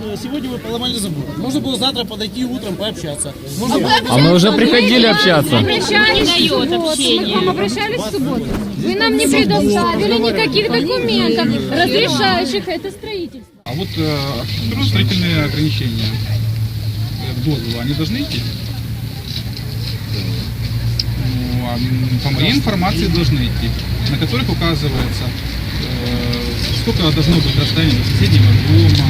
э, сегодня вы поломали забор. Можно было завтра подойти утром пообщаться. Можно было А мы уже приходили общаться. Обращались вот, мы к вам обращались в субботу. Вы нам не предоставили никаких документов, разрешающих это строительство. А вот э, архитектурно-строительные ограничения э, дозвола, они должны идти? Ну, а, по моей информации должны идти, на которых указывается, э, сколько должно быть расстояние до соседнего дома,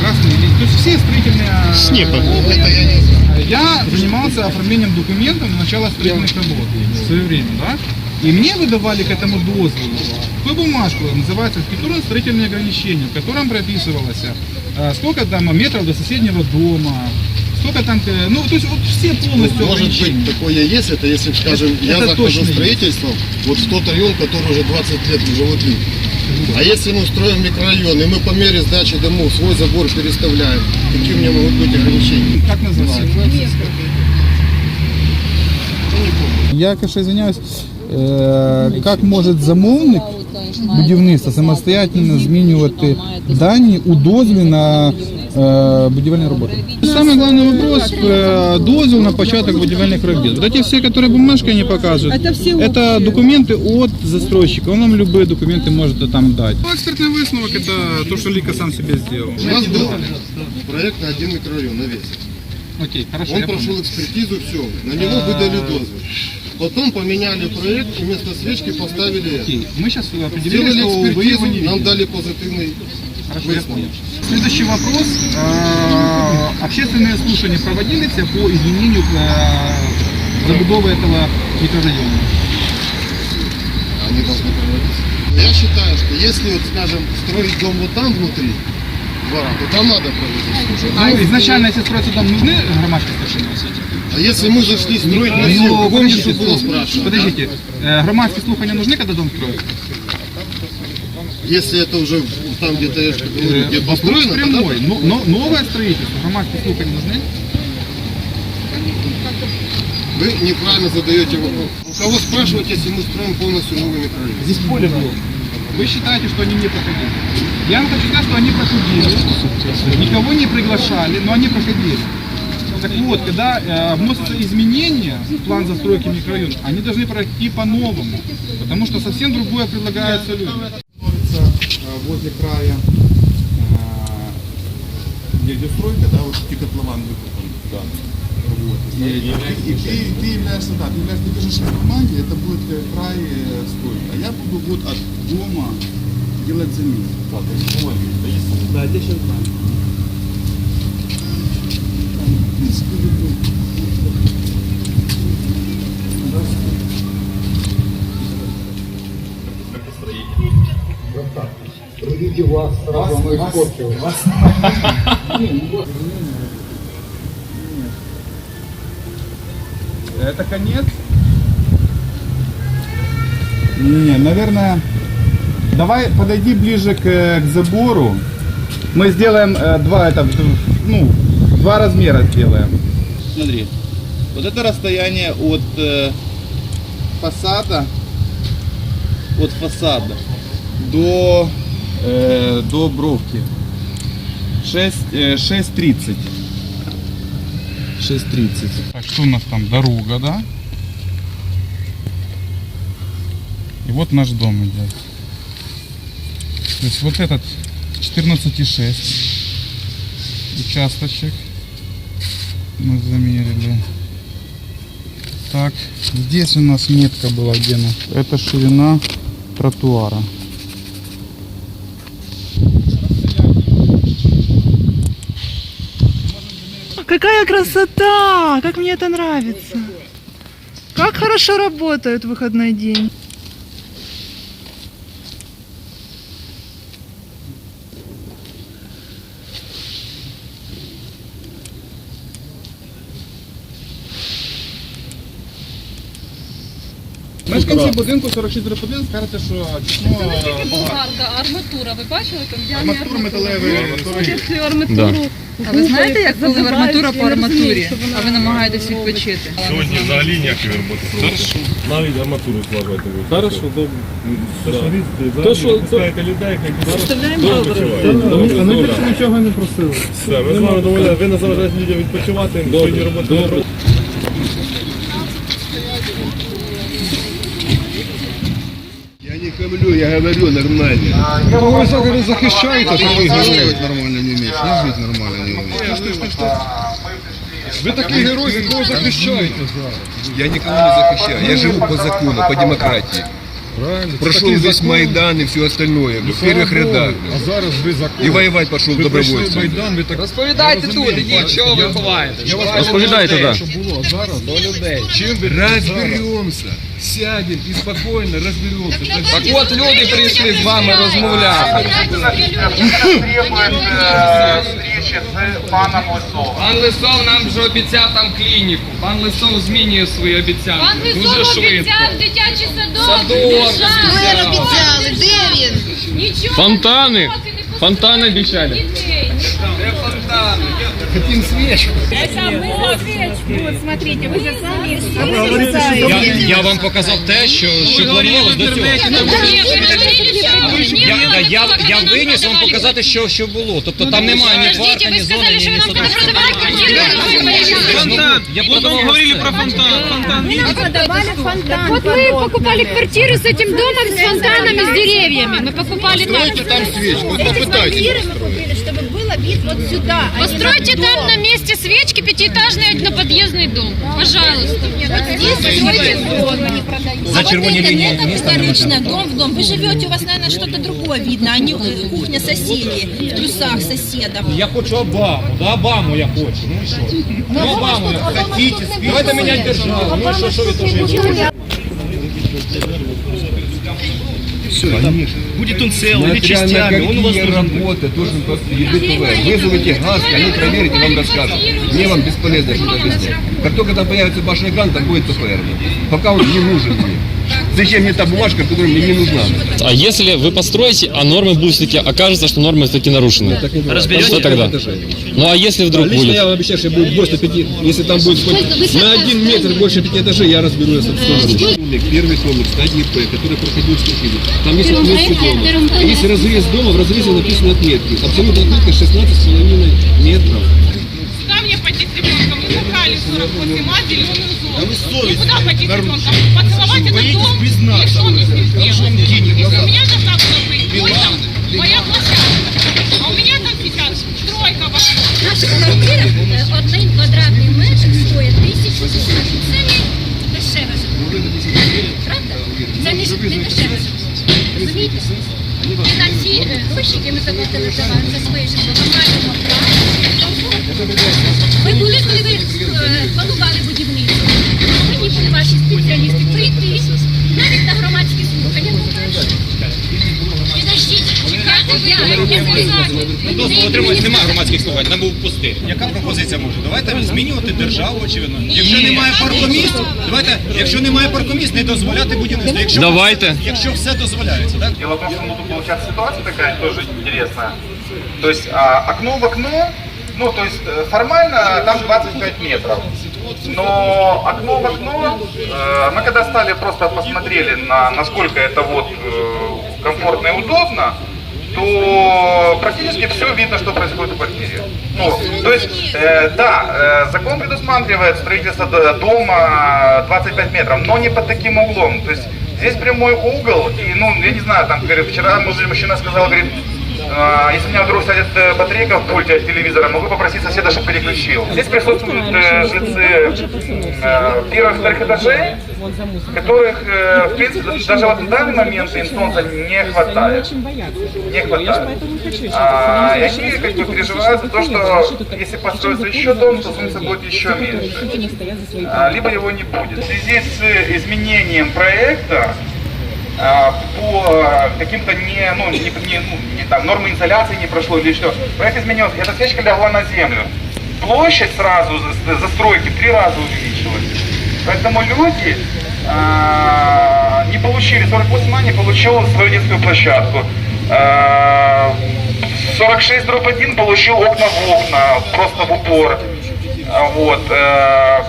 красные линии, то есть все строительные... э, Я занимался оформлением документов на начало строительных работ в свое время, да? И мне выдавали к этому дозволу такую бумажку, называется архитектурно-строительные ограничения, в котором прописывалось, э, сколько там метров до соседнего дома, сколько там, э, ну, то есть вот все полностью Может ограничения. быть, такое есть, это если, скажем, Это- я это захожу в есть. строительство, вот в тот район, который уже 20 лет живут люди. А если мы строим микрорайон, и мы по мере сдачи домов свой забор переставляем, какие у меня могут быть ограничения? Как называется? Я, конечно, извиняюсь, е, як може замовник будівництва самостоятельно змінювати дані у дозвілі на е, будівельні роботи? Самый главный вопрос е, дозвіл на початок будівельних робіт. Вот эти все, которые бумажки не показывают, это, документы от застройщика. Он нам любые документы может там дать. Экспертный высновок это то, что Лика сам себе сделал. У нас был проект на один микрорайон, на весь. Окей, хорошо. Он я прошел понял. экспертизу, все, на него выдали дозвол. Потом поменяли проект, и вместо свечки поставили это. Окей, мы сейчас определили, Сделали что вы его не нам видели. дали позитивный Хорошо, я высновок. понял. Следующий вопрос. Э, Общественные слушания проводились по изменению э, забудовы этого микрорайона? Они должны проводиться. Я считаю, что если, вот, скажем, строить дом вот там внутри двора, то там надо проводить. Ну, изначально, если строиться дом, нужны громадские старшины? А если мы зашли строить на землю, помните, подождите, что было спрашивано? подождите. Э, Громадские слухания нужны, когда дом строят? Если это уже там где-то, я же говорю, Э, где Вопрос построено, тогда прямой. Но, но новое строительство, громадские слухания нужны? вы неправильно задаете вопрос. У кого спрашивать, если мы строим полностью новый микрорайон? Здесь поле было. Вы считаете, что они не проходили? Я вам хочу сказать, что они проходили. Никого не приглашали, но они проходили. Так вот, когда э, вносятся изменения в план застройки микрорайона, они должны пройти по-новому, потому что совсем другое предлагается людям. Возле края, где, где стройка, да, вот эти котлован выкопан. Да. Вот. И, и, и ты, ты являешься, да, ты являешься, ты держишь в команде, это будет э, край э, стройка. А я буду вот от дома делать замену. Да, здесь сейчас знаю. В принципе, люблю. Это конец? Не, наверное, давай подойди ближе к, к забору. Мы сделаем э, два, это, ну, два размера сделаем. Смотри, вот это расстояние от э, фасада, от фасада до, э, до бровки. 6, э, 6.30. 6.30. Так, что у нас там? Дорога, да? И вот наш дом идет. То есть вот этот 14,6 участочек мы замерили. Так, здесь у нас метка была где она? Это ширина тротуара. Какая красота! Как мне это нравится! Как хорошо работают в выходной день. Мешканці будинку 46 скажете, що чесно Скільки болгарка, арматура, ви бачили там діаметр? арматура металевий. Цю арматуру А ви знаєте, як коли арматура по арматурі, а ви намагаєтесь відпочити? Сьогодні взагалі ніякої роботи. Хорошо. Навіть арматуру складати не. Хорошо, добре. Пускаєте людей, відпочивають. Ми більше нічого не просили. Все, ми з вами домовляємо. Ви не заважаєте людям відпочивати, сьогодні роботи не робити. Я говорю нормально. Ви захищаєте, що ви Разговаривать нормально не умеешь, не жить нормально не умеешь. Ви такий герой, ви кого захищаєте? Я никого не захищаю, я живу по закону, по демократии. Правильно. Прошел такий весь закон. Майдан и все остальное, в первых рядах. А зараз ви закон. И воевать пошел Ви добровольцем. Майдан, ви так... Розповідайте тут, ідіть, чого ви ховаєте? Я вас Розповідайте, да. що було, а зараз до людей. Чим ви Разберемся, сядем и спокойно разберемся. Так от люди прийшли з вами розмовляти. Пан Лисов нам вже обіцяв там клініку. Пан Лисов змінює свої обіцянки. Пан Дуже швидко. обіцяв дитячий садок. Садок державний. обіцяв. обіцяли, де він? Нічого. Фонтани. не роки не Фонтани обіцяли. Дітей. Де фонтан? Хотим свечку. Я, я вам показав те, що, що планувалось до цього. Ні, ви говорили, що Я, я, я, я виніс вам показати, що, що було. Тобто там немає ні Подождите, кварта, ні вы зони, сказали, ні что вы ні нам садочка. продавали квартиру. Фонтан. Я планував говорили про фонтан. Так вот мы покупали квартиру с этим домом, с фонтанами, с деревьями. Мы покупали там. Стойте там свечку, вот попытайтесь. чтобы было вид вот сюда. а не Постройте там на месте свечки пятиэтажный одноподъездный дом. Пожалуйста. Здесь строите дом. За червоні лінії Это міста не вторично, дом в дом. Вы живете, у вас, наверное, что-то другое видно, а не э, кухня соседей, в трусах соседов. Я хочу Обаму, да Обаму я хочу. Ну і що? Ну Обаму я хочу. Давайте міняти державу. Ну і що, що ви теж Будет он целый или частями, он у вас должен работы, должен просто ЕБТВ. Вызовите газ, они проверят и вам расскажут. Мне вам бесполезно что-то объяснять. Как только там появится башенный экран, там будет ПФР. Пока он не нужен мне. Зачем мне та бумажка, которая мне не нужна? А если вы построите, а нормы будут все-таки, окажется, что нормы все-таки нарушены? Что тогда? Ну а если вдруг Лично будет? я вам обещаю, что будет больше пяти, если там будет хоть на один метр больше пяти этажей, я разберу с Первый комнат, стадии П, который проходил экспертизу. Там есть отметки дома. И Есть разрез дома, в разрезе написаны отметки. Абсолютно отметка 16,5 метров. Куда мне пойти с ребенком? Мы забрали 48 а зеленую зону. И куда пойти с ребенком? Поцеловать этот дом? И что мне с ним сделать? Если у меня должна была быть мой там, моя площадка, а у меня там сейчас стройка вокруг. Наша квартира е, один квадратний метр стоїть тисячу гривень. Це не дешево житло. Правда? Це не, ж- не дешево житло. Розумієте? І на ці е, гроші, які ми заплатили за вас, за своє житло, ми маємо Дозволу отримати немає громадських слухань, там був пустир. Яка пропозиція може? Давайте змінювати державу, очевидно. Якщо немає паркомісць, давайте, якщо немає паркомісць, не дозволяти будівництво. Якщо, Давайте. якщо все дозволяється, так? Дело в том, что ну, тут получается ситуация такая тоже интересная. То есть а, окно в окно, ну то есть э, формально там 25 метров. Но окно в окно, э, мы когда стали просто посмотрели на насколько это вот э, комфортно и удобно, то практически все видно, что происходит в квартире. Ну, то есть, э, да, э, закон предусматривает строительство дома 25 метров, но не под таким углом. То есть здесь прямой угол, и, ну, я не знаю, там, говорит, вчера мужчина сказал, говорит, «А, если у меня вдруг сядет э, батарейка в пульте от телевизора, могу попросить соседа, чтобы переключил. Здесь присутствуют э, жильцы э, первых вторых этажей, которых, в принципе, даже вот на данный момент им солнца не хватает. Не хватает. А, и они как бы переживают за то, что если построится еще дом, то солнца будет еще меньше. А, либо его не будет. В связи с изменением проекта, а, по э, каким-то не, ну, не, не, ну, не там, нормы изоляции не прошло или что. Проект изменился, эта свечка легла на землю. Площадь сразу за- застройки три раза увеличилась. Поэтому люди а, не получили, 48 а не получил свою детскую площадку. А, 46 дробь 1 получил окна в окна, просто в упор. А, Вот. э,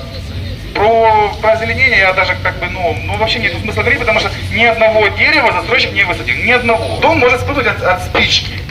Про, про озеленение я даже как бы, ну, ну вообще нет смысла говорить, потому что ни одного дерева застройщик не высадил, ни одного. Дом может спрыгнуть от, от спички.